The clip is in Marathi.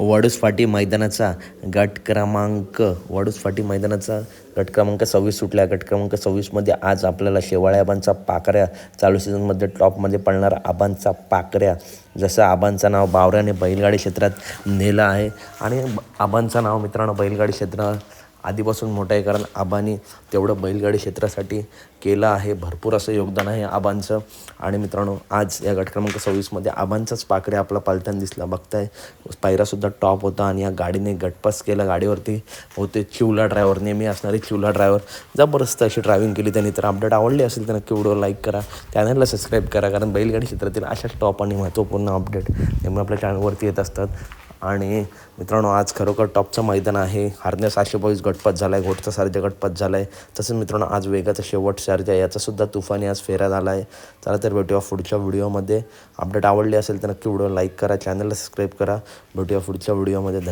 वाडूसफाटी मैदानाचा गट क्रमांक वाडूसफाटी मैदानाचा गट क्रमांक सव्वीस सुटला. गट क्रमांक सव्वीसमध्ये आज आपल्याला शेवाळ्या आबांचा पाकऱ्या चालू सीझनमध्ये टॉपमध्ये पळणारा आबांचा पाकऱ्या. जसं आबांचं नाव बावऱ्याने बैलगाडी क्षेत्रात नेलं आहे. आणि आबांचं नाव मित्रांनो बैलगाडी क्षेत्रात आधीपासून मोठं आहे कारण आबांनी तेवढं बैलगाडी क्षेत्रासाठी केलं आहे. भरपूर असं योगदान आहे आबांचं. आणि मित्रांनो आज या गट क्रमांक सव्वीसमध्ये आबांचाच पाकडे आपला पालताना दिसला. बघताय पायरासुद्धा टॉप होता आणि या गाडीने गटपास केला. गाडीवरती होते चिवला ड्रायव्हर नेहमी असणारे चिवला ड्रायव्हर जबरदस्त अशी ड्रायव्हिंग केली त्यांनी. तर अपडेट आवडली असेल तर नक्की व्हिडिओ लाईक करा. चॅनलला सबस्क्राईब करा कारण बैलगाडी क्षेत्रातील अशाच टॉप आणि महत्त्वपूर्ण अपडेट नेहमी आपल्या चॅनलवरती येत असतात. आणि मित्रांनो आज खरोखर टॉपचं मैदान आहे. हारण्या सहाशे बावीस गटपत झाला आहे घोटचा सारजा गटपत झाला आहे तसंच मित्रांनो आज वेगाचा शेवट सारजा याचासुद्धा तुफानी आज फेरा झाला आहे चला तर भेटूया पुढच्या व्हिडिओमध्ये. अपडेट आवडली असेल तर नक्की व्हिडिओ लाईक करा चॅनलला सबस्क्राईब करा. भेटूया पुढच्या व्हिडिओमध्ये. धन्यवाद.